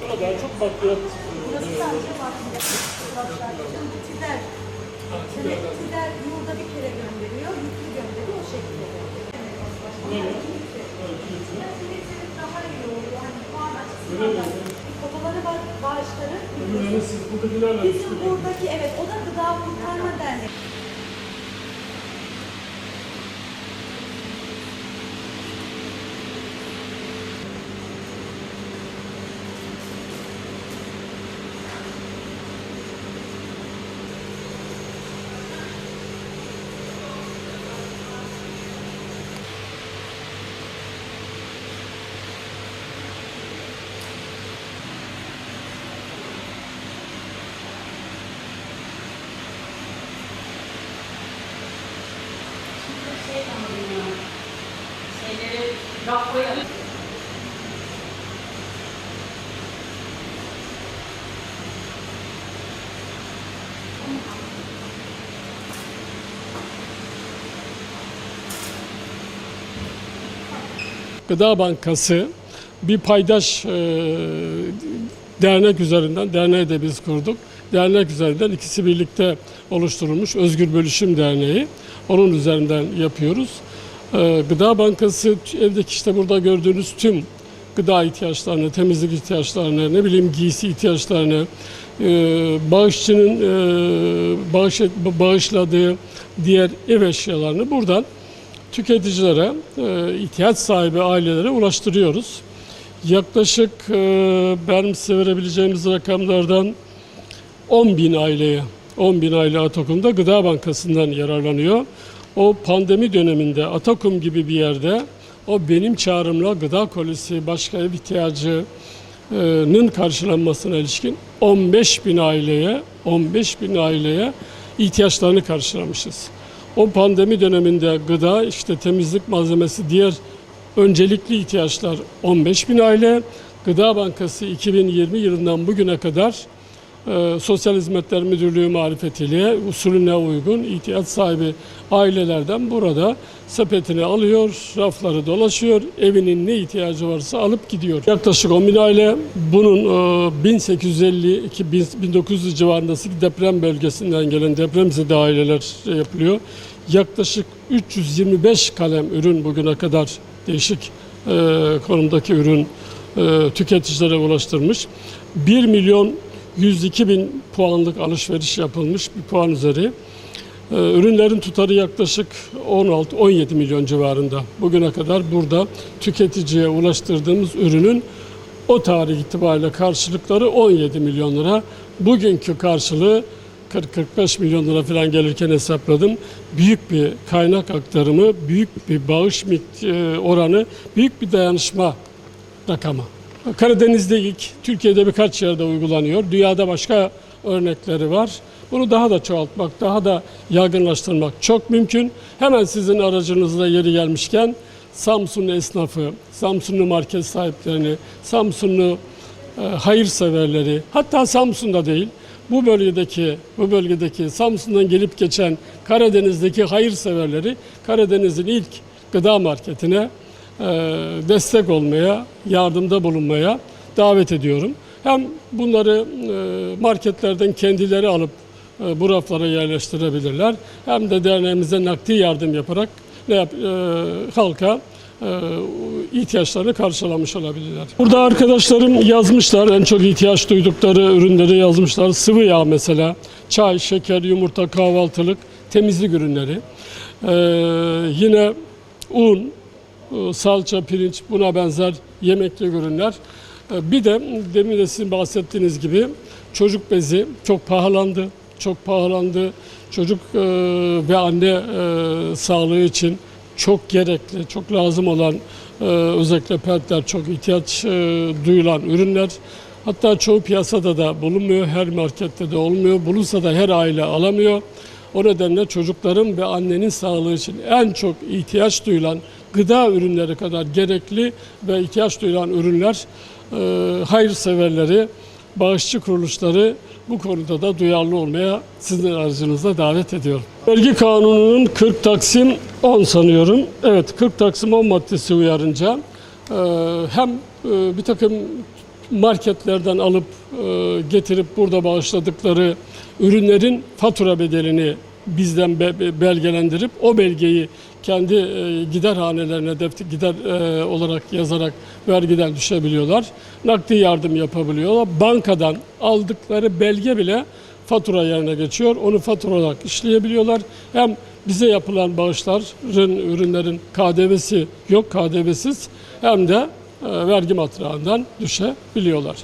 Burada çok bakliyat Burası sadece bakliyat. Tider. Evet, tider yılda bir kere gönderiyor, yüklü gönderiyor o şekilde. Daha iyi oluyor. Hani puan açısından da. Kotaları ba- bağışları. siz buradakilerle Bizim buradaki evet o da Gıda Kurtarma Derneği. Şey sanırım ya. Şeyleri rafoya Gıda Bankası bir paydaş e, dernek üzerinden, derneği de biz kurduk. Dernek üzerinden ikisi birlikte oluşturulmuş Özgür Bölüşüm Derneği. Onun üzerinden yapıyoruz. E, Gıda Bankası evdeki işte burada gördüğünüz tüm gıda ihtiyaçlarını, temizlik ihtiyaçlarını, ne bileyim giysi ihtiyaçlarını, e, bağışçının e, bağış, bağışladığı diğer ev eşyalarını buradan tüketicilere, e, ihtiyaç sahibi ailelere ulaştırıyoruz. Yaklaşık ben size verebileceğimiz rakamlardan 10 bin aileye, 10 bin aile Atakum'da Gıda Bankası'ndan yararlanıyor. O pandemi döneminde Atakum gibi bir yerde o benim çağrımla gıda kolisi, başka ev ihtiyacının karşılanmasına ilişkin 15 bin aileye, 15 bin aileye ihtiyaçlarını karşılamışız. O pandemi döneminde gıda, işte temizlik malzemesi, diğer öncelikli ihtiyaçlar 15 bin aile. Gıda Bankası 2020 yılından bugüne kadar e, Sosyal Hizmetler Müdürlüğü marifetiyle usulüne uygun ihtiyaç sahibi ailelerden burada sepetini alıyor, rafları dolaşıyor, evinin ne ihtiyacı varsa alıp gidiyor. Yaklaşık 10 bin aile bunun e, 1850-1900 civarındaki deprem bölgesinden gelen depremzede aileler yapılıyor. Yaklaşık 325 kalem ürün bugüne kadar değişik e, konumdaki ürün e, tüketicilere ulaştırmış. 1 milyon 102 bin puanlık alışveriş yapılmış bir puan üzeri. Ee, Ürünlerin tutarı yaklaşık 16-17 milyon civarında. Bugüne kadar burada tüketiciye ulaştırdığımız ürünün o tarih itibariyle karşılıkları 17 milyon lira. Bugünkü karşılığı 40-45 milyon lira falan gelirken hesapladım. Büyük bir kaynak aktarımı, büyük bir bağış e, oranı, büyük bir dayanışma rakamı. Karadeniz'de ilk, Türkiye'de birkaç yerde uygulanıyor. Dünyada başka örnekleri var. Bunu daha da çoğaltmak, daha da yaygınlaştırmak çok mümkün. Hemen sizin aracınızda yeri gelmişken Samsun esnafı, Samsunlu market sahiplerini, Samsunlu e, hayırseverleri, hatta Samsun'da değil, bu bölgedeki bu bölgedeki Samsun'dan gelip geçen Karadeniz'deki hayırseverleri Karadeniz'in ilk gıda marketine destek olmaya, yardımda bulunmaya davet ediyorum. Hem bunları e, marketlerden kendileri alıp e, bu raflara yerleştirebilirler. Hem de derneğimize nakdi yardım yaparak ne yap, e, halka e, ihtiyaçlarını karşılamış olabilirler. Burada arkadaşlarım yazmışlar en çok ihtiyaç duydukları ürünleri yazmışlar. Sıvı yağ mesela, çay, şeker, yumurta, kahvaltılık, temizlik ürünleri. E, yine un, e, salça, pirinç buna benzer yemekli ürünler. E, Bir de demin de sizin bahsettiğiniz gibi çocuk bezi çok pahalandı. Çok pahalandı. Çocuk e, ve anne e, sağlığı için çok gerekli, çok lazım olan e, özellikle petler çok ihtiyaç duyulan ürünler. Hatta çoğu piyasada da bulunmuyor, her markette de olmuyor. Bulunsa da her aile alamıyor. O nedenle çocukların ve annenin sağlığı için en çok ihtiyaç duyulan gıda ürünleri kadar gerekli ve ihtiyaç duyulan ürünler e, hayırseverleri, bağışçı kuruluşları bu konuda da duyarlı olmaya sizin aracınızda davet ediyorum. Vergi kanununun 40 Taksim 10 sanıyorum. Evet 40 Taksim 10 maddesi uyarınca e, hem e, bir takım marketlerden alıp getirip burada bağışladıkları ürünlerin fatura bedelini bizden be- be- belgelendirip o belgeyi kendi e, gider hanelerine defter gider e, olarak yazarak vergiden düşebiliyorlar. Nakdi yardım yapabiliyorlar. Bankadan aldıkları belge bile fatura yerine geçiyor. Onu fatura olarak işleyebiliyorlar. Hem bize yapılan bağışların, ürünlerin KDV'si yok, KDV'siz hem de e, vergi matrağından düşebiliyorlar.